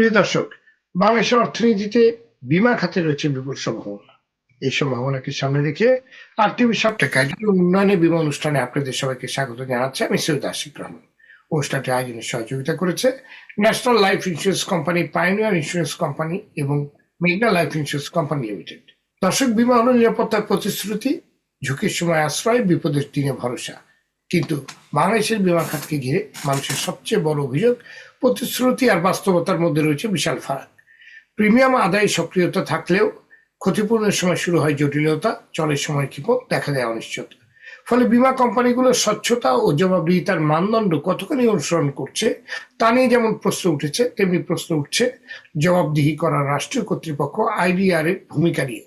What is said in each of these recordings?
প্রিয় দর্শক, বাংলাদেশের অর্থনীতিতে বিমা খাতে রয়েছে বিপুল সম্ভাবনা। এই সম্ভাবনাকে সামনে রেখে আর টিভি সবটাকায় উন্নয়নের বিমা অনুষ্ঠানে আপনাদের সবাইকে স্বাগত জানাচ্ছি। আমি সৈয়দ আশিক রহমান। অনুষ্ঠানটি আয়োজনে সহযোগিতা করেছে National Life Insurance Company Pioneer Insurance Company এবং মেঘনা লাইফ ইন্স্যুরেন্স কোম্পানি লিমিটেড। দর্শক, বিমা হল নিরাপত্তার প্রতিশ্রুতি, ঝুঁকির সময় আশ্রয়, বিপদের দিনে ভরসা। কিন্তু বাংলাদেশের বিমা খাতকে ঘিরে মানুষের সবচেয়ে বড় অভিযোগ, প্রতিশ্রুতি আর বাস্তবতার মধ্যে রয়েছে বিশাল ফারাক। প্রিমিয়াম আদায় সক্রিয়তা থাকলেও ক্ষতিপূরণের সময় শুরু হয় জটিলতা চলের সময় ক্ষিপক দেখা দেয় অনিশ্চয়তা। ফলে বিমা কোম্পানিগুলোর স্বচ্ছতা ও জবাবদিহিতার মানদণ্ড কতখানি অনুসরণ করছে, তা নিয়ে যেমন প্রশ্ন উঠেছে, তেমনি প্রশ্ন উঠছে জবাবদিহি করার রাষ্ট্রীয় কর্তৃপক্ষ আইডিআর এর ভূমিকা নিয়ে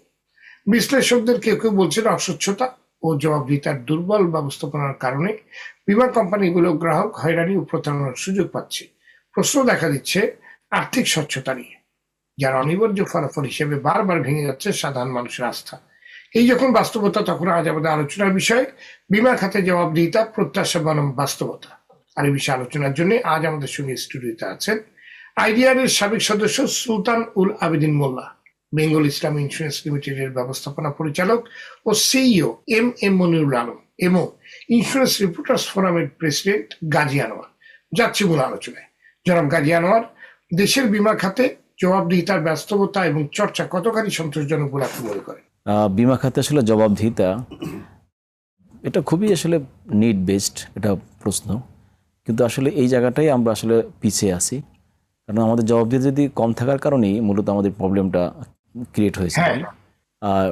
বিশ্লেষকদের কেউ কেউ বলছেন অস্বচ্ছতা ও জবাবদিহিতার দুর্বল ব্যবস্থাপনার কারণে বিমা কোম্পানিগুলো গ্রাহক হয়রানি ও প্রতারণার সুযোগ পাচ্ছে। প্রশ্ন দেখা দিচ্ছে আর্থিক স্বচ্ছতা নিয়ে, যার অনিবার্য ফলাফল হিসেবে বারবার ভেঙে যাচ্ছে সাধারণ মানুষের আস্থা। এই যখন বাস্তবতা, তখন আজ আমাদের আলোচনার বিষয় বিমা খাতে জবাবদিহিতা, প্রত্যাশা বনাম বাস্তবতা। আর এই বিষয়ে আলোচনার জন্য আজ আমাদের সঙ্গে স্টুডিওতে আছেন আইডিআর এর সাবেক সদস্য সুলতান উল আবেদিন মোল্লা। বেঙ্গল ইসলাম ইন্স্যুরেন্স লিমিটেডের ব্যবস্থাপনা পরিচালক ও CEO M M Monirul Alam এবং ইন্স্যুরেন্স রিপোর্টার্স ফোরামের প্রেসিডেন্ট গাজী আনোয়ার যাচ্ছি মূল আলোচনায়। জনাব গাজী আনোয়ার দেশের বিমা খাতে জবাবদিহিতার ব্যস্ততা এবং চর্চা কতখানি সন্তোষজনক বলে আপনি মনে করেন? বিমা খাতে আসলে জবাবদিহিতা, এটা খুবই আসলে নিড বেসড এটা প্রশ্ন। কিন্তু আসলে এই জায়গাটাই আমরা আসলে পিছিয়ে আছি। কারণ আমাদের জবাবদিহিতা যদি কম থাকার কারণেই মূলত আমাদের প্রবলেমটা ক্রিয়েট হয়েছে। হ্যাঁ। আর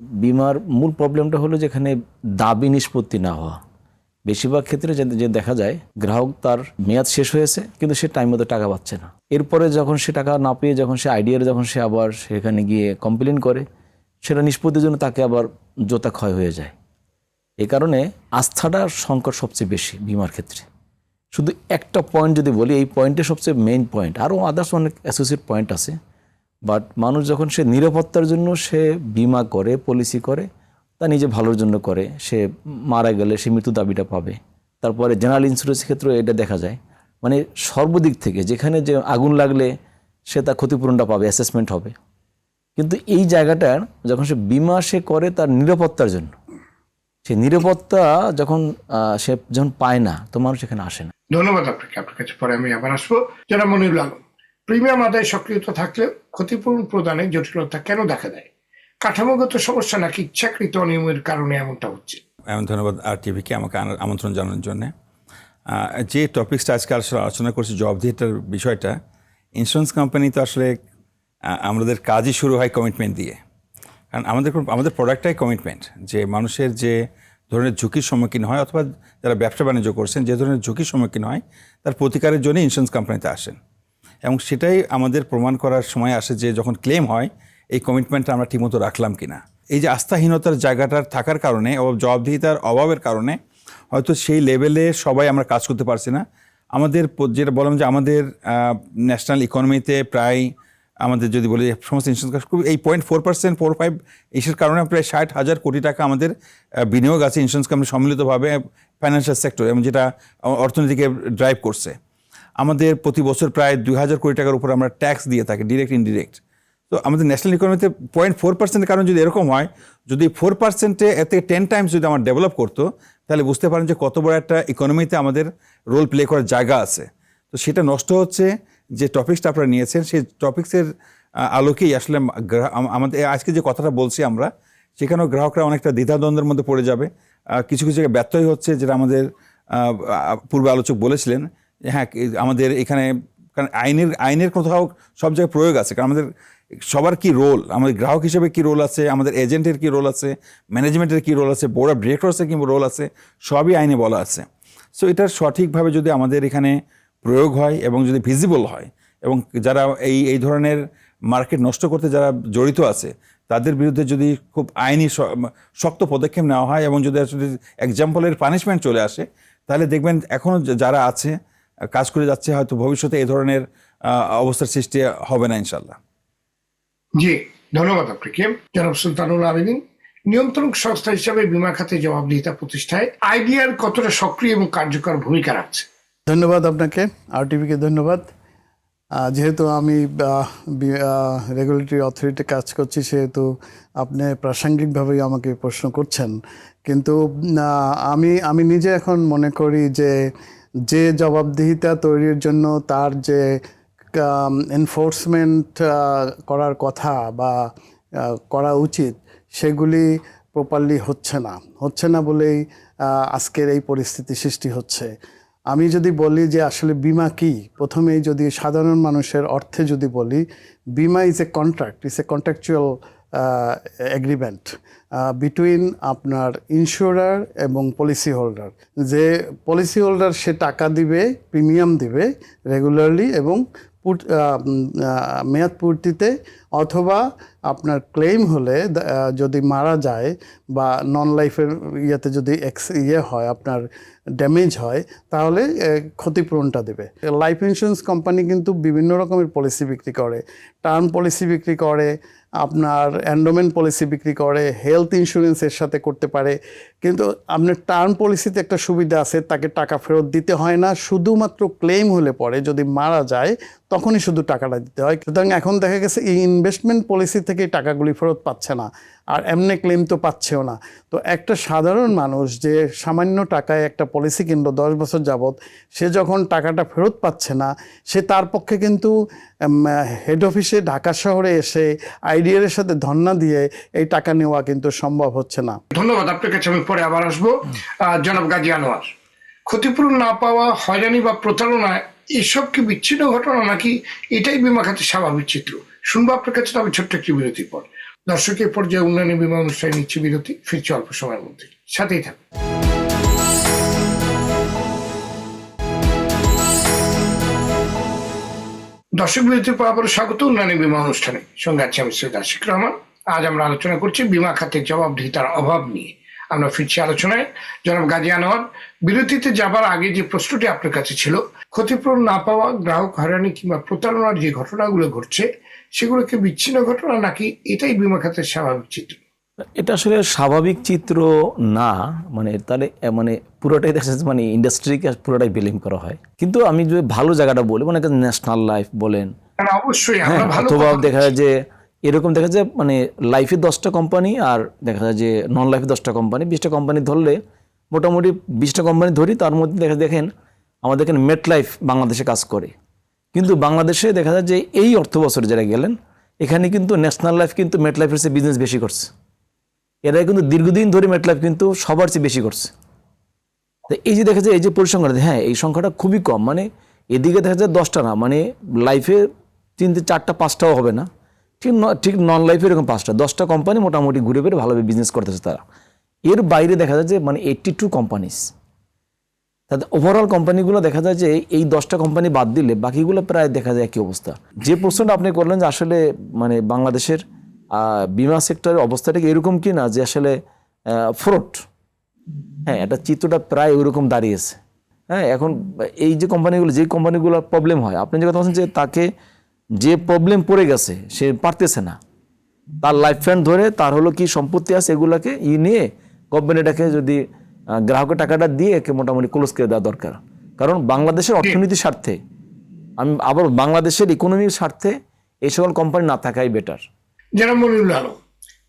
বিমার মূল প্রবলেমটা হলো যেখানে দাবি নিষ্পত্তি না হওয়া। বেশিরভাগ ক্ষেত্রে যে দেখা যায় গ্রাহক তার মেয়াদ শেষ হয়েছে কিন্তু সে টাইম মতো টাকা পাচ্ছে না। এরপরে যখন সে টাকা না পেয়ে যখন সে আইডিয়ার যখন সে আবার সেখানে গিয়ে কমপ্লেন করে সেটা নিষ্পত্তির জন্য তাকে আবার জোতা ক্ষয় হয়ে যায়। এই কারণে আস্থাটার সংকট সবচেয়ে বেশি বিমার ক্ষেত্রে। শুধু একটা পয়েন্ট যদি বলি এই পয়েন্টে সবচেয়ে মেইন পয়েন্ট আরও আদার্স অনেক অ্যাসোসিয়েট পয়েন্ট আছে। বাট মানুষ যখন সে নিরাপত্তার জন্য সে বিমা করে পলিসি করে, তা নিজে ভালোর জন্য করে। সে মারা গেলে সে মৃত্যু দাবিটা পাবে। তারপরে জেনারেল ইন্স্যুরেন্সের ক্ষেত্রে এটা দেখা যায়। মানে সর্বদিক থেকে যেখানে যে আগুন লাগলে সে তার ক্ষতিপূরণটা পাবে অ্যাসেসমেন্ট হবে। কিন্তু এই জায়গাটার যখন সে বিমা সে করে তার নিরাপত্তার জন্য। সে নিরাপত্তা যখন সে যখন পায় না, তো মানুষ এখানে আসে না। ধন্যবাদ আপনাকে। আপনার কাছে পরে আমি আবার আসব। যারা মনিরুল আলম। প্রিমিয়াম আদায় সক্রিয়তা থাকলে ক্ষতিপূরণ প্রদানে জটিলতা কেন দেখা দেয়? কাঠামোগত সমস্যা নাকি ইচ্ছাকৃত অনিয়মের কারণে এমনটা হচ্ছে? এমন ধন্যবাদ আর টিভিকে আমাকে আমন্ত্রণ জানানোর জন্য। যে টপিক্সটা আজকে আসলে আলোচনা করছি জবাবদিহিতার বিষয়টা ইন্স্যুরেন্স কোম্পানি তো আসলে আমাদের কাজই শুরু হয় কমিটমেন্ট দিয়ে। কারণ আমাদের আমাদের প্রোডাক্টটাই কমিটমেন্ট যে মানুষের যে ধরনের ঝুঁকির সম্মুখীন হয়, অথবা যারা ব্যবসা বাণিজ্য করছেন, যে ধরনের ঝুঁকির সম্মুখীন হয়, তার প্রতিকারের জন্য ইন্স্যুরেন্স কোম্পানিতে আসেন। এবং সেটাই আমাদের প্রমাণ করার সময় আসে যে যখন ক্লেম হয়, এই কমিটমেন্টটা আমরা ঠিকমতো রাখলাম কি না এই যে আস্থাহীনতার জায়গাটার থাকার কারণে ও জবাবদিহিতার অভাবের কারণে হয়তো সেই লেভেলে সবাই আমরা কাজ করতে পারছি না। আমাদের যেটা বললাম যে আমাদের ন্যাশনাল ইকোনমিতে প্রায় আমাদের যদি বলি সমস্ত ইন্স্যুরেন্স খুব এই point four percent four five ইসের কারণে প্রায় ষাট হাজার কোটি টাকা আমাদের বিনিয়োগ আছে ইন্স্যুরেন্স কোম্পানি সম্মিলিতভাবে ফাইন্যান্সিয়াল সেক্টর এবং যেটা অর্থনীতিকে ড্রাইভ করছে। আমাদের প্রতি বছর প্রায় দুই হাজার কোটি টাকার উপর আমরা ট্যাক্স দিয়ে থাকি ডিরেক্ট ইনডিরেক্ট তো আমাদের ন্যাশনাল ইকোনমিতে পয়েন্ট ফোর পার্সেন্টের কারণ যদি এরকম হয়, যদি ফোর পার্সেন্টে এর থেকে টেন টাইমস যদি আমার ডেভেলপ করতো, তাহলে বুঝতে পারেন যে কত বড় একটা ইকোনমিতে আমাদের রোল প্লে করার জায়গা আছে। তো সেটা নষ্ট হচ্ছে, যে টপিক্সটা আপনারা নিয়েছেন, সেই টপিক্সের আলোকেই আসলে আমাদের আজকে যে কথাটা বলছি আমরা, সেখানেও গ্রাহকরা অনেকটা দ্বিধাদ্বন্দ্বের মধ্যে পড়ে যাবে। কিছু কিছু জায়গায় ব্যত্যয় হচ্ছে, যেটা আমাদের পূর্বে আলোচক বলেছিলেন হ্যাঁ আমাদের এখানে, কারণ আইনের আইনের কোথাও সব জায়গায় প্রয়োগ আছে, কারণ আমাদের সবার কি রোল আমাদের গ্রাহক হিসেবে কি রোল আছে? আমাদের এজেন্টের কি রোল আছে? ম্যানেজমেন্টের কি রোল আছে? বোর্ড অফ ডিরেক্টরসের কি রোল আছে? সবই আইনে বলা আছে। সো এটার সঠিকভাবে যদি আমাদের এখানে প্রয়োগ হয় এবং যদি ভিজিবল হয়, এবং যারা এই এই ধরনের মার্কেট নষ্ট করতে যারা জড়িত আছে, তাদের বিরুদ্ধে যদি খুব আইনি শক্ত পদক্ষেপ নেওয়া হয় এবং যদি আসলে এক্সাম্পলের পানিশমেন্ট চলে আসে, তাহলে দেখবেন এখনও যারা আছে কাজ করে যাচ্ছে হয়তো ভবিষ্যতে এই ধরনের অবস্থার সৃষ্টি হবে না ইনশাল্লাহ জি ধন্যবাদ আপনাকে। জনাব সুলতানুল আবেদিন নিয়ন্ত্রণ সংস্থা হিসাবে বিমা খাতে জবাবদিহিতা প্রতিষ্ঠায় আইডিআর কতটা সক্রিয় এবং কার্যকর ভূমিকা রাখছে? ধন্যবাদ আপনাকে আর টিভিকে ধন্যবাদ যেহেতু আমি রেগুলেটরি অথরিটি কাজ করছি সেহেতু আপনি প্রাসঙ্গিকভাবেই আমাকে প্রশ্ন করছেন। কিন্তু আমি আমি নিজে এখন মনে করি যে যে জবাবদিহিতা তৈরির জন্য তার যে এনফোর্সমেন্ট করার কথা বা করা উচিত, সেগুলি প্রপারলি হচ্ছে না। হচ্ছে না বলেই আজকের এই পরিস্থিতি সৃষ্টি হচ্ছে। আমি যদি বলি যে আসলে বিমা কি, প্রথমেই যদি সাধারণ মানুষের অর্থে যদি বলি, বিমা is a contract is a contractual agreement between আপনার ইন্স্যুরার এবং পলিসি হোল্ডার যে পলিসি হোল্ডার সে টাকা দিবে প্রিমিয়াম দিবে রেগুলারলি এবং মেয়াদ পূর্তিতে অথবা আপনার ক্লেম হলে যদি মারা যায় বা নন লাইফের ইয়েতে যদি এক্স ইয়ে হয়, আপনার ড্যামেজ হয়, তাহলে ক্ষতিপূরণটা দেবে। লাইফ ইন্স্যুরেন্স কোম্পানি কিন্তু বিভিন্ন রকমের পলিসি বিক্রি করে। টার্ম পলিসি বিক্রি করে, আপনার অ্যান্ডোমেন্ট পলিসি বিক্রি করে হেলথ ইন্স্যুরেন্সের সাথে করতে পারে। কিন্তু আপনার টার্ম পলিসিতে একটা সুবিধা আছে, তাকে টাকা ফেরত দিতে হয় না। শুধুমাত্র ক্লেম হলে পরে যদি মারা যায়, তখনই শুধু টাকাটা দিতে হয়। সুতরাং এখন দেখা গেছে, এই ইনভেস্টমেন্ট পলিসি থেকে টাকাগুলি ফেরত পাচ্ছে না, আর এমনি ক্লেম তো পাচ্ছেও না। তো একটা সাধারণ মানুষ যে সামান্য টাকায় একটা পলিসি কিনলো দশ বছর যাবৎ, সে যখন টাকাটা ফেরত পাচ্ছে না, সে তার পক্ষে কিন্তু হেড অফিসে ঢাকা শহরে এসে আইডিয়ার সাথে ধর্ণা দিয়ে এই টাকা নেওয়া কিন্তু সম্ভব হচ্ছে না। ধন্যবাদ, আপনার কাছে আমি পরে আবার আসব। জনাব গাজী আনোয়ার, ক্ষতিপূরণ না পাওয়া হয়রানি বা প্রতারণা এসব কি বিচ্ছিন্ন ঘটনা নাকি এটাই বিমা খাতে স্বাভাবিক চিত্র? শুনব আপনার কাছে, তবে ছোট্ট একটি বিরতির পর। দর্শকের পর্যায়ে উন্নয়নী বিমা অনুষ্ঠানে নিচ্ছে বিরতি। ফিরছে অল্প সময়ের মধ্যে। সাথেই থাকুন। দর্শক, বিরতির পর আবারও স্বাগত উন্নয়নের বিমা অনুষ্ঠানে। সঙ্গে আছি আমি সৈয়দ আশিক রহমান। আজ আমরা আলোচনা করছি বিমা খাতের জবাবদিহিতার অভাব নিয়ে। আমরা ফিরছি আলোচনায়। জনাব গাজী আনোয়ার বিরতিতে যাবার আগে যে প্রশ্নটি আপনার কাছে ছিল ক্ষতিপূরণ না পাওয়া গ্রাহক হয়রানি কিংবা প্রতারণার যে ঘটনাগুলো ঘটছে সেগুলোকে বিচ্ছিন্ন ঘটনা নাকি এটাই বিমা খাতের স্বাভাবিক চিত্র? এটা আসলে স্বাভাবিক চিত্র না মানে তাহলে মানে পুরোটাই দেখা যাচ্ছে মানে ইন্ডাস্ট্রিকে পুরোটাই বিলিং করা হয়। কিন্তু আমি যদি ভালো জায়গাটা বলি মানে ন্যাশনাল লাইফ বলেন। অবশ্যই হ্যাঁ অথবা দেখা যায় যে এরকম দেখা যায় মানে লাইফে দশটা কোম্পানি আর দেখা যায় যে নন লাইফে দশটা কোম্পানি বিশটা কোম্পানি ধরলে মোটামুটি বিশটা কোম্পানি ধরি, তার মধ্যে দেখা, দেখেন আমাদের এখানে মেট লাইফ বাংলাদেশে কাজ করে। কিন্তু বাংলাদেশে দেখা যায় যে এই অর্থ বছরে যারা গেলেন, এখানে কিন্তু ন্যাশনাল লাইফ কিন্তু মেট লাইফের চেয়ে বিজনেস বেশি করছে। এরা কিন্তু দীর্ঘদিন ধরে মেট লাইফ কিন্তু সবার চেয়ে বেশি করছে। তো এই যে দেখা যায়, এই যে পরিসংখ্যাটা হ্যাঁ এই সংখ্যাটা খুবই কম। মানে এদিকে দেখা যায় দশটা না মানে লাইফে তিনটে, চারটা, পাঁচটাও হবে না। ঠিক ঠিক নন লাইফে এরকম পাঁচটা, দশটা কোম্পানি মোটামুটি ঘুরে ফিরে ভালোভাবে বিজনেস করতেছে তারা। এর বাইরে দেখা যায় যে মানে এইট্টি টু কোম্পানিস তাদের ওভারঅল কোম্পানিগুলো দেখা যায় যে, এই দশটা কোম্পানি বাদ দিলে বাকিগুলো প্রায় দেখা যায় একই অবস্থা। যে প্রশ্নটা আপনি করলেন যে আসলে মানে বাংলাদেশের বিমা সেক্টরের অবস্থাটা কি এরকম কি না, যে আসলে ফ্রড হ্যাঁ এটা চিত্রটা প্রায় ওইরকম দাঁড়িয়েছে। হ্যাঁ এখন এই যে কোম্পানিগুলো যে কোম্পানিগুলো প্রবলেম হয়, আপনি যে কথা বলছেন যে তাকে যে প্রবলেম পড়ে গেছে সে পারতেছে না। তার লাইফ ফ্যান্ড ধরে তার হলো কি সম্পত্তি আছে এগুলাকে ই নিয়ে কোম্পানিটাকে যদি গ্রাহকের টাকাটা দিয়ে একে মোটামুটি ক্লোজ করে দেওয়া দরকার। কারণ বাংলাদেশের অর্থনীতির স্বার্থে আমি আবার বাংলাদেশের ইকোনমির স্বার্থে এই সকল কোম্পানি না থাকাই বেটার জনাব মনিরুল আলম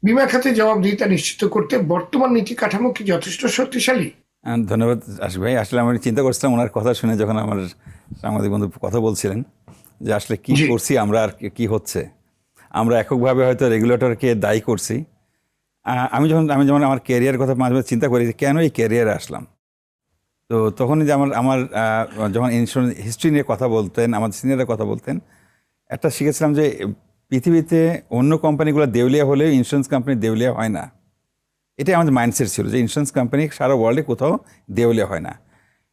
বিমা খাতে জবাবদিহিতা নিশ্চিত করতে বর্তমান নীতি কাঠামো কি যথেষ্ট শক্তিশালী? ধন্যবাদ আশিক ভাই। আসলে আমি চিন্তা করছিলাম ওনার কথা শুনে যখন আমার সাংবাদিক বন্ধু কথা বলছিলেন যে আসলে কি করছি আমরা আর কি- হচ্ছে? আমরা এককভাবে হয়তো রেগুলেটরকে দায়ী করছি। আমি যখন আমি যেমন আমার ক্যারিয়ার কথা মাঝে মাঝে চিন্তা করি যে কেন এই ক্যারিয়ারে আসলাম? তো তখনই যে আমার আমার যখন ইন্স্যুরেন্স হিস্ট্রি নিয়ে কথা বলতেন আমাদের সিনিয়ররা কথা বলতেন একটা শিখেছিলাম যে পৃথিবীতে অন্য কোম্পানিগুলো দেউলিয়া হলেও ইন্স্যুরেন্স কোম্পানি দেউলিয়া হয় না। এটাই আমাদের মাইন্ডসেট ছিল যে ইন্স্যুরেন্স কোম্পানি সারা ওয়ার্ল্ডে কোথাও দেউলিয়া হয় না।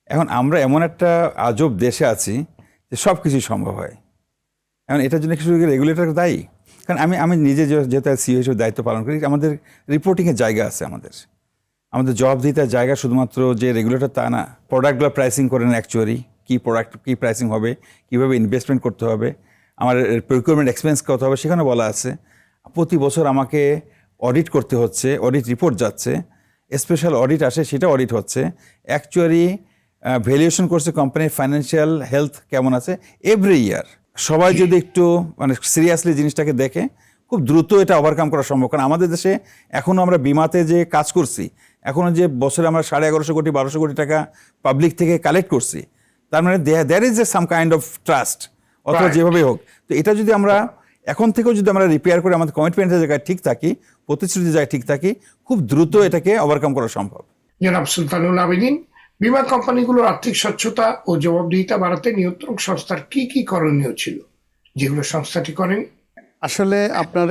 এখন আমরা এমন একটা আজব দেশে আছি যে সব কিছুই সম্ভব হয়। এখন এটার জন্য কিছু রেগুলেটর দায়ী? কারণ আমি আমি নিজে যেহেতু সিও হিসেবে দায়িত্ব পালন করি, আমাদের রিপোর্টিংয়ের জায়গা আছে আমাদের। আমাদের জবাবদিহিতার জায়গা শুধুমাত্র যে রেগুলেটর তা না প্রোডাক্টগুলো প্রাইসিং করেন অ্যাকচুয়ালি কী প্রোডাক্ট কী প্রাইসিং হবে, কীভাবে ইনভেস্টমেন্ট করতে হবে, আমার প্রকিউরমেন্ট এক্সপেন্স কত হবে সেখানে বলা আছে। প্রতি বছর আমাকে অডিট করতে হচ্ছে অডিট রিপোর্ট যাচ্ছে স্পেশাল অডিট আসে সেটা অডিট হচ্ছে। অ্যাকচুয়ালি ভ্যালুয়েশন করছে কোম্পানির ফাইন্যান্সিয়াল হেলথ কেমন আছে? এভরি ইয়ার সবাই যদি একটু মানে সিরিয়াসলি জিনিসটাকে দেখে খুব দ্রুত এটা ওভারকাম করা সম্ভব। কারণ আমাদের দেশে এখনও আমরা বিমাতে যে কাজ করছি এখনও যে বছরে আমরা সাড়ে এগারোশো কোটি বারোশো কোটি টাকা পাবলিক থেকে কালেক্ট করছি তার মানে there is a some kind of trust অথবা যেভাবেই হোক। তো এটা যদি আমরা এখন থেকেও যদি আমরা রিপেয়ার করে আমাদের কমিটমেন্টের জায়গায় ঠিক থাকি প্রতিশ্রুতির জায়গায় ঠিক থাকি খুব দ্রুত এটাকে ওভারকাম করা সম্ভব। জনাব সুলতানুল আবেদিন বিমা কোম্পানিগুলোর আর্থিক স্বচ্ছতা ও জবাবদিহিতা বাড়াতে নিয়ন্ত্রক সংস্থার কি কি করণীয় ছিল? যেগুলো সংস্থাটি করেন? আসলে আপনার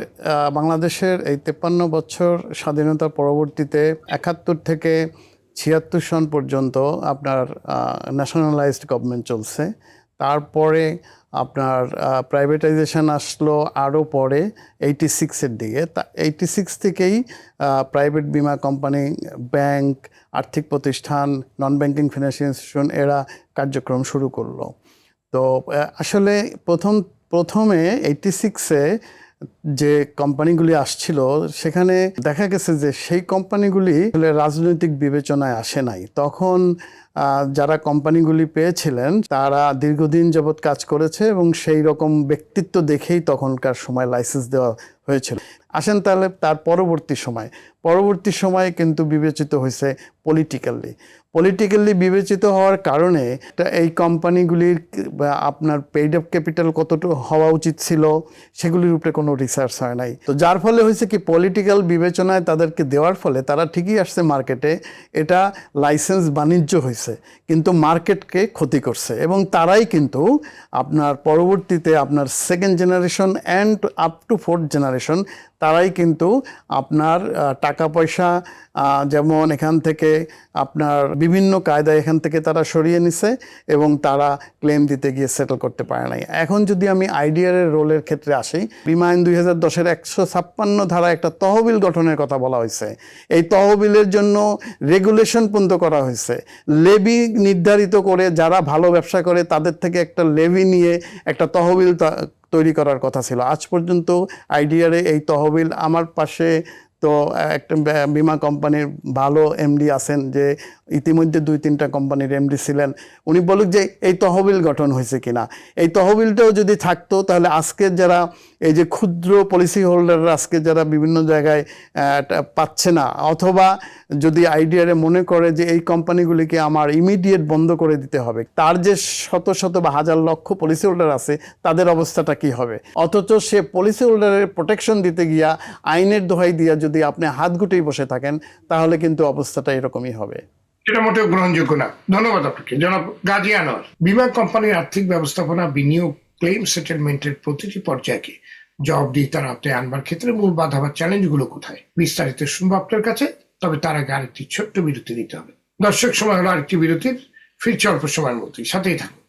বাংলাদেশের এই তেপ্পান্ন বছর স্বাধীনতার পরবর্তীতে একাত্তর থেকে ছিয়াত্তর সন পর্যন্ত আপনার ন্যাশনালাইজড গভর্নমেন্ট চলছে। তারপরে আপনার প্রাইভেটাইজেশন আসলো আরও পরে এইটি সিক্সের দিকে। তা এইটি সিক্স থেকেই প্রাইভেট বিমা কোম্পানি ব্যাংক আর্থিক প্রতিষ্ঠান নন ব্যাংকিং ফিনান্সিয়াল ইনস্টিটিউশন এরা কার্যক্রম শুরু করল। তো আসলে প্রথম, প্রথমে এইটি সিক্সে যে কোম্পানিগুলি আসছিল, সেখানে দেখা গেছে যে সেই কোম্পানিগুলি রাজনৈতিক বিবেচনায় আসে নাই। তখন যারা কোম্পানিগুলি পেয়েছিলেন, তারা দীর্ঘদিন যাবৎ কাজ করেছে এবং সেই রকম ব্যক্তিত্ব দেখেই তখনকার সময় লাইসেন্স দেওয়া হয়েছিল। আসেন তাহলে তার পরবর্তী সময়। পরবর্তী সময়ে কিন্তু বিবেচিত হয়েছে পলিটিক্যালি পলিটিক্যালি বিবেচিত হওয়ার কারণে এই কোম্পানিগুলির আপনার পেইড অফ ক্যাপিটাল কতটুকু হওয়া উচিত ছিল, সেগুলির উপরে কোনো রিসার্চ হয় নাই। তো যার ফলে হয়েছে কি পলিটিক্যাল বিবেচনায় তাদেরকে দেওয়ার ফলে তারা ঠিকই আসছে মার্কেটে এটা লাইসেন্স বাণিজ্য হয়েছে, কিন্তু মার্কেটকে ক্ষতি করছে। এবং তারাই কিন্তু আপনার পরবর্তীতে আপনার second generation and up to fourth generation তারাই কিন্তু আপনার টাকা পয়সা যেমন এখান থেকে আপনার বিভিন্ন কায়দায় এখান থেকে তারা সরিয়ে নিছে এবং তারা ক্লেম দিতে গিয়ে সেটেল করতে পারে নাই। এখন যদি আমি আইডিয়ারের রোলের ক্ষেত্রে আসি বিমা আইন দুই হাজার দশের একশো ছাপ্পান্ন ধারা একটা তহবিল গঠনের কথা বলা হয়েছে। এই তহবিলের জন্য রেগুলেশন পর্যন্ত করা হয়েছে। লেবি নির্ধারিত করে যারা ভালো ব্যবসা করে তাদের থেকে একটা লেবি নিয়ে একটা তহবিল তৈরি করার কথা ছিল। আজ পর্যন্ত আইডিয়ারে এই তহবিল আমার পাশে তো একটা বিমা কোম্পানির ভালো এমডি আছেন যে ইতিমধ্যে দুই তিনটা কোম্পানির এমডি ছিলেন। উনি বলুক যে এই তহবিল গঠন হয়েছে কিনা। এই তহবিলটাও যদি থাকতো তাহলে আজকের যারা এই যে ক্ষুদ্র পলিসি হোল্ডাররা আজকে যারা বিভিন্ন জায়গায় পাচ্ছে না, অথবা যদি আইডিয়ারে মনে করে যে এই কোম্পানিগুলিকে আমার ইমিডিয়েট বন্ধ করে দিতে হবে, তার যে শত শত বা হাজার লক্ষ পলিসি হোল্ডার আছে, তাদের অবস্থাটা কি হবে? অথচ সে পলিসি হোল্ডারের প্রোটেকশন দিতে গিয়া আইনের দোহাই দিয়া যদি আপনি হাত গুটেই বসে থাকেন, তাহলে কিন্তু অবস্থাটা এরকমই হবে। এটা মোটেও গ্রহণযোগ্য না। ধন্যবাদ আপনাকে। জনাব গাজী আনোয়ার, বিমা কোম্পানির আর্থিক ব্যবস্থাপনা বিনিয়োগ ক্লেম সেটেলমেন্টের প্রতিটি পর্যায়কে জবাবদিহিতার আওতায় আনবার ক্ষেত্রে মূল বাধা বা চ্যালেঞ্জগুলো কোথায়? বিস্তারিত শুনব আপনার কাছে, তবে তার আগে আরেকটি ছোট্ট বিরতি নিতে হবে। দর্শক, সময় হলো আরেকটি বিরতির। ফিরছে অল্প সময়ের মধ্যেই। সাথেই থাকুন।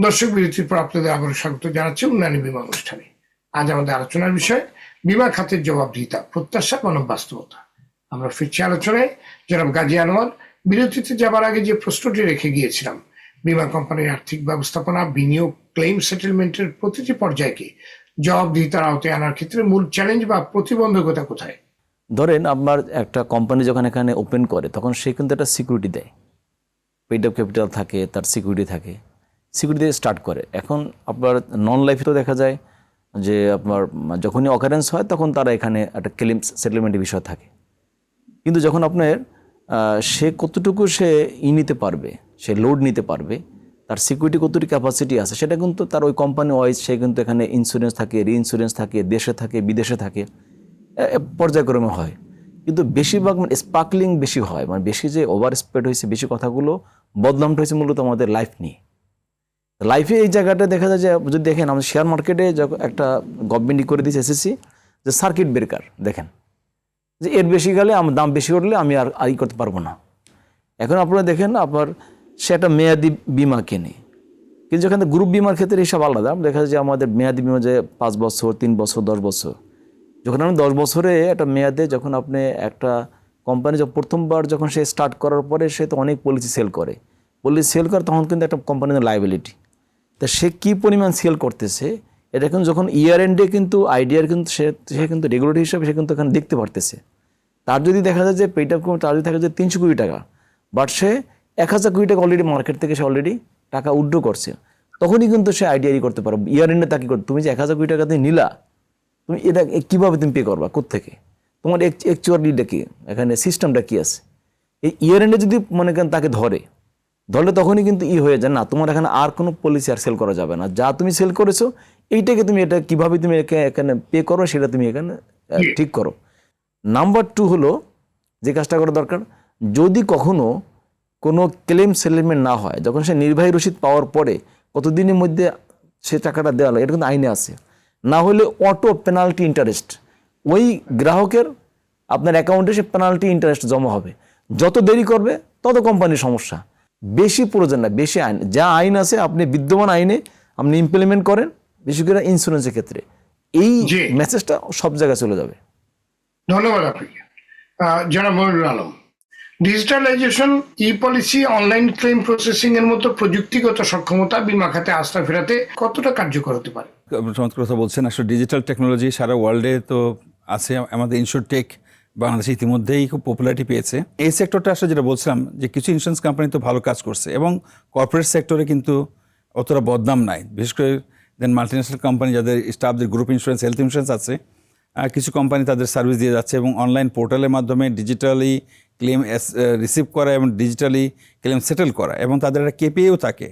দর্শক, বিরতির পর আপনাদের আবারও স্বাগত জানাচ্ছি উন্নয়নী বিমা অনুষ্ঠানে। আজ আমাদের আলোচনার বিষয়, বিমা খাতের জবাবদিহিতা প্রত্যাশা বনাম বাস্তবতা। আমরা ফিরছি আলোচনায়। জনাব গাজী আনোয়ার, বিরতিতে যাবার আগে যে প্রশ্নটি রেখে গিয়েছিলাম, বিমা কোম্পানির আর্থিক ব্যবস্থাপনা, বিনিয়োগ ক্লেম সেটেলমেন্টের প্রতিটি পর্যায়কে জবাবদিহিতার আওতায় আনার ক্ষেত্রে মূল চ্যালেঞ্জ বা প্রতিবন্ধকতা কোথায়? ধরেন আপনার একটা কোম্পানি যখন এখানে ওপেন করে, তখন সে কিন্তু একটা সিকিউরিটি দেয়। পেইড অফ ক্যাপিটাল থাকে, তার সিকিউরিটি থাকে। সিকিউরিটি দিয়ে স্টার্ট করে। এখন আপনার নন লাইফে তো দেখা যায় যে আপনার যখনই অকারেন্স হয়, তখন তারা এখানে একটা ক্লেম সেটেলমেন্টের বিষয় থাকে। কিন্তু যখন আপনার সে কতটুকু সে ই নিতে পারবে, সে লোড নিতে পারবে, তার সিকিউরিটি কতটুকু ক্যাপাসিটি আছে, সেটা কিন্তু তার ওই কোম্পানি ওয়াইজ সে কিন্তু এখানে ইন্স্যুরেন্স থাকে রি ইন্স্যুরেন্স থাকে, দেশে থাকে, বিদেশে থাকে পর্যায়ক্রমে হয়। কিন্তু বেশিরভাগ মানে স্পার্কলিং বেশি হয় মানে বেশি যে ওভার স্প্রেড হয়েছে, বেশি কথাগুলো বদনামটা হয়েছে মূলত আমাদের লাইফ নিয়ে। লাইফে এই জায়গাটা দেখা যায় যে, যদি দেখেন, আমাদের শেয়ার মার্কেটে একটা গভর্নমেন্ট করে দিয়েছে এসএসসি যে সার্কিট ব্রেকার দেখেন। যে এর বেশি গেলে আমার দাম বেশি করলে আমি আর আর ই করতে পারব না। এখন আপনারা দেখেন আপনার, সে একটা মেয়াদি বিমা কেনে। কিন্তু যেখানে গ্রুপ বিমার ক্ষেত্রে হিসাব আলাদা। দেখা যায় যে আমাদের মেয়াদি বিমা যে পাঁচ বছর, তিন বছর, দশ বছর। যখন আমি দশ বছরে একটা মেয়াদে যখন আপনি একটা কোম্পানি যখন প্রথমবার যখন সে স্টার্ট করার পরে সে তো অনেক পলিসি সেল করে। পলিসি সেল করে তখন কিন্তু একটা কোম্পানির লাইবিলিটি তা সে কী পরিমাণ সেল করতেছে? এটা কিন্তু যখন ইয়ার এন্ডে কিন্তু আইডিয়ার কিন্তু সে সে কিন্তু রেগুলেটর হিসাবে সে কিন্তু এখানে দেখতে পারতেছে। তার যদি দেখা যায় যে পেইড আপ তার যদি থাকে যে তিনশো কোটি টাকা বাট সে এক হাজার কোটি টাকা অলরেডি মার্কেট থেকে সে অলরেডি টাকা উড্রো করছে। তখনই কিন্তু সে আইডিয়ারি করতে পারো ইয়ার এন্ডে তাকে করতে তুমি যে এক হাজার কোটি টাকা তুমি নিলা, তুমি এটা কীভাবে তুমি পে করবা, কোত্থেকে? তোমার অ্যাকচুয়ালিটা কি? এখানে সিস্টেমটা কী আছে? এই ইয়ার এন্ডে যদি মনে করেন তাকে ধরে, ধরলে তখনই কিন্তু ই হয়ে যায়, না, তোমার এখানে আর কোনো পলিসি আর সেল করা যাবে না। যা তুমি সেল করেছ এইটাকে তুমি এটা কীভাবে তুমি এখানে পে করো সেটা তুমি এখানে ঠিক করো। নাম্বার টু হলো যে কাজটা করা দরকার যদি কখনো কোনো ক্লেম সেটেলমেন্ট না হয় যখন সে নির্বাহী রসিদ পাওয়ার পরে কতদিনের মধ্যে সে টাকাটা দেওয়া লাগে এটা কিন্তু আইনে আছে। না হলে অটো পেনাল্টি ইন্টারেস্ট ওই গ্রাহকের আপনার অ্যাকাউন্টে সে পেনাল্টি ইন্টারেস্ট জমা হবে। যত দেরি করবে তত কোম্পানির সমস্যা। বেশি প্রয়োজন না বেশি আইন যা আইন আছে আপনি বিদ্যমান আইনে আপনি ইমপ্লিমেন্ট করেন বিশেষ করে ইন্স্যুরেন্সের ক্ষেত্রে। এই। মেসেজটা সব জায়গায় চলে যাবে। ধন্যবাদ আপনাকে। জনাব Alam digitalization e policy online claim processing এর মতো প্রযুক্তিগত সক্ষমতা বীমা খাতে আস্থা ফেরাতে কতটা কার্যকর হতে পারে? চমৎকার কথা বলছেন। আসলে ডিজিটাল টেকনোলজি সারা ওয়ার্ল্ডে তো আছে। আমাদের ইনশোরটেক বাংলাদেশে ইতিমধ্যেই খুব পপুলারিটি পেয়েছে। এই সেক্টরটা আসলে যেটা বলছিলাম যে কিছু ইন্স্যুরেন্স কোম্পানি তো ভালো কাজ করছে এবং কর্পোরেট সেক্টরে কিন্তু অতটা বদনাম নাই। বিশেষ করে দেন মাল্টিন্যাশনাল কোম্পানি যাদের স্টাফদের গ্রুপ ইন্স্যুরেন্স হেলথ ইন্স্যুরেন্স আছে কিছু কোম্পানি তাদের সার্ভিস দিয়ে যাচ্ছে এবং অনলাইন পোর্টালের মাধ্যমে ডিজিটালি ক্লেম রিসিভ করা এবং ডিজিটালি ক্লেম সেটেল করা এবং তাদের একটা কেপিএও থাকে।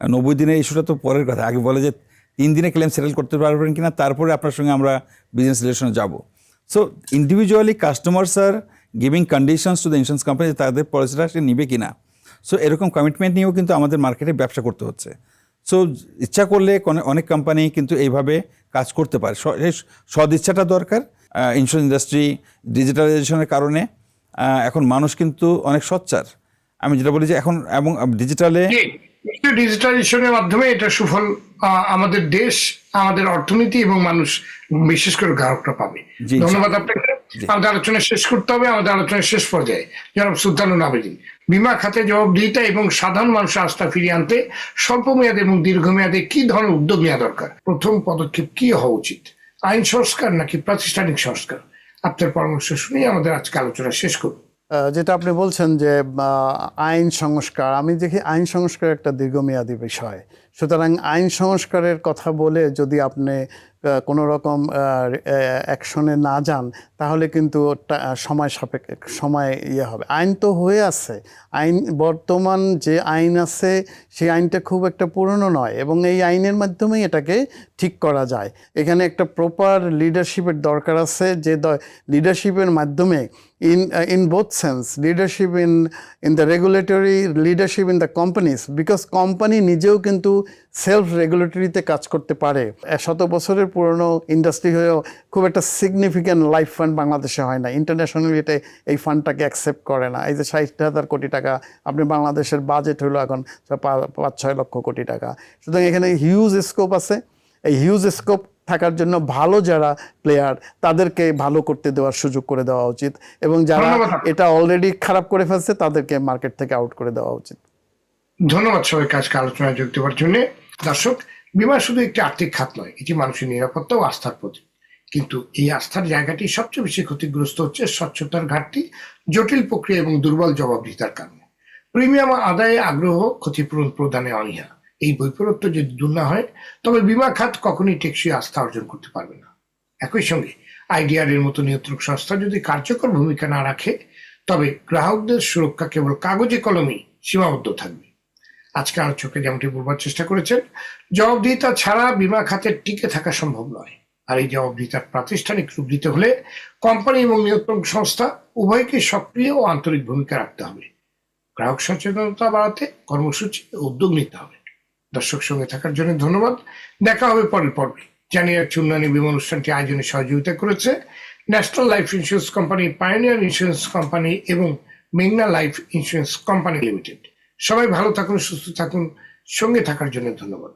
নব্বই দিনের ইস্যুটা তো পরের কথা। আগে বলে যে তিন দিনে ক্লেম সেটেল করতে পারবেন কিনা, তারপরে আপনার সঙ্গে আমরা বিজনেস রিলেশনে যাব। So individually customers are giving conditions to the insurance company তাদের পলিসিটা সে নিবে কিনা। সো এরকম কমিটমেন্ট নিয়েও কিন্তু আমাদের মার্কেটে ব্যবসা করতে হচ্ছে। সো ইচ্ছা করলে অনেক কোম্পানি কিন্তু এইভাবে কাজ করতে পারে। স- এই সদ ইচ্ছাটা দরকার ইন্স্যুরেন্স ইন্ডাস্ট্রি ডিজিটালাইজেশনের কারণে। এখন মানুষ কিন্তু অনেক সচ্চার আমি যেটা বলি যে এখন এবং ডিজিটালে ডিজিটালাইজেশনের মাধ্যমে এটা সুফল আমাদের দেশ আমাদের অর্থনীতি এবং মানুষ বিশেষ করে গ্রাহকরা পাবে। ধন্যবাদ আপনাকে। আমাদের আলোচনা শেষ করতে হবে আমাদের আলোচনার শেষ পর্যায়ে। জনাব সুলতানুল আবেদিন বিমা খাতে জবাবদিহিতা এবং সাধারণ মানুষের আস্থা ফিরিয়ে আনতে স্বল্প মেয়াদে এবং দীর্ঘমেয়াদে কি ধরনের উদ্যোগ নেওয়া দরকার? প্রথম পদক্ষেপ কি হওয়া উচিত? আইন সংস্কার নাকি প্রাতিষ্ঠানিক সংস্কার? আপনার পরামর্শ শুনে আমাদের আজকে আলোচনা শেষ করব। আহ, যেটা আপনি বলছেন যে আইন সংস্কার, আমি দেখি আইন সংস্কার একটা দীর্ঘমেয়াদী বিষয়। সুতরাং আইন সংস্কারের কথা বলে যদি আপনি কোনো রকম অ্যাকশনে না যান, তাহলে কিন্তু সময় সাপেক্ষ, সময় ইয়ে হবে। আইন তো হয়ে আছে। আইন, বর্তমান যে আইন আছে, সেই আইনটা খুব একটা পুরনো নয় এবং এই আইনের মাধ্যমেই এটাকে ঠিক করা যায়। এখানে একটা প্রপার লিডারশিপের দরকার আছে যে লিডারশিপের মাধ্যমে in uh, in both sense leadership in in the regulatory leadership in the companies because company নিজেও কিন্তু সেলফ রেগুলেটরিতে কাজ করতে পারে। শত বছরের পুরনো ইন্ডাস্ট্রি হয়েও খুব একটা সিগনিফিক্যান্ট লাইফ ফান্ড বাংলাদেশে হয় না। ইন্টারন্যাশনালি এটা এই ফান্ডটাকে অ্যাকসেপ্ট করে না। এই যে ষাট হাজার কোটি টাকা আপনি বাংলাদেশের বাজেট হলো এখন পাঁচ ছয় লক্ষ কোটি টাকা। সুতরাং এখানে হিউজ স্কোপ আছে। এই হিউজ স্কোপ থাকার জন্য ভালো যারা প্লেয়ার তাদেরকে ভালো করতে দেওয়ার সুযোগ করে দেওয়া উচিত এবং যারা এটা অলরেডি খারাপ করে ফেলছে তাদেরকে মার্কেট থেকে আউট করে দেওয়া উচিত। ধন্যবাদ সবাইকে আজকে আলোচনায় যোগ দেওয়ার জন্য। দর্শক বিমা শুধু একটি আর্থিক খাত নয় এটি মানুষের নিরাপত্তা ও আস্থার প্রতীক। কিন্তু এই আস্থার জায়গাটি সবচেয়ে বেশি ক্ষতিগ্রস্ত হচ্ছে স্বচ্ছতার ঘাটতি জটিল প্রক্রিয়া এবং দুর্বল জবাবদিহিতার কারণে। প্রিমিয়াম আদায়ে আগ্রহ ক্ষতিপূরণ প্রদানে অনীহা। এই বৈপরত্য যদি দূর না হয়, তবে বিমা খাত কখনই টেকসই আস্থা অর্জন করতে পারবে না। একই সঙ্গে আইডিআর এর মতো নিয়ন্ত্রক সংস্থা যদি কার্যকর ভূমিকা না রাখে, তবে গ্রাহকদের সুরক্ষা কেবল কাগজে কলমেই সীমাবদ্ধ থাকবে। আজকে আলোচকে যেমনটি বলবার চেষ্টা করেছেন, জবাবদিহিতা ছাড়া বিমা খাতের টিকে থাকা সম্ভব নয়। আর এই জবাবদিহিতার প্রাতিষ্ঠানিক রূপ দিতে হলে কোম্পানি এবং নিয়ন্ত্রক সংস্থা উভয়কে সক্রিয় ও আন্তরিক ভূমিকা রাখতে হবে। গ্রাহক সচেতনতা বাড়াতে কর্মসূচি উদ্যোগ নিতে হবে। দর্শক সঙ্গে থাকার জন্য ধন্যবাদ। দেখা হবে পরের পর্বে। জানিয়ে রাখছি, উন্নয়নী বিমা অনুষ্ঠানটি আয়োজনে সহযোগিতা করেছে national life insurance company pioneer insurance company এবং মেঘনা লাইফ ইন্স্যুরেন্স কোম্পানি লিমিটেড সবাই ভালো থাকুন, সুস্থ থাকুন, সঙ্গে থাকার জন্য ধন্যবাদ।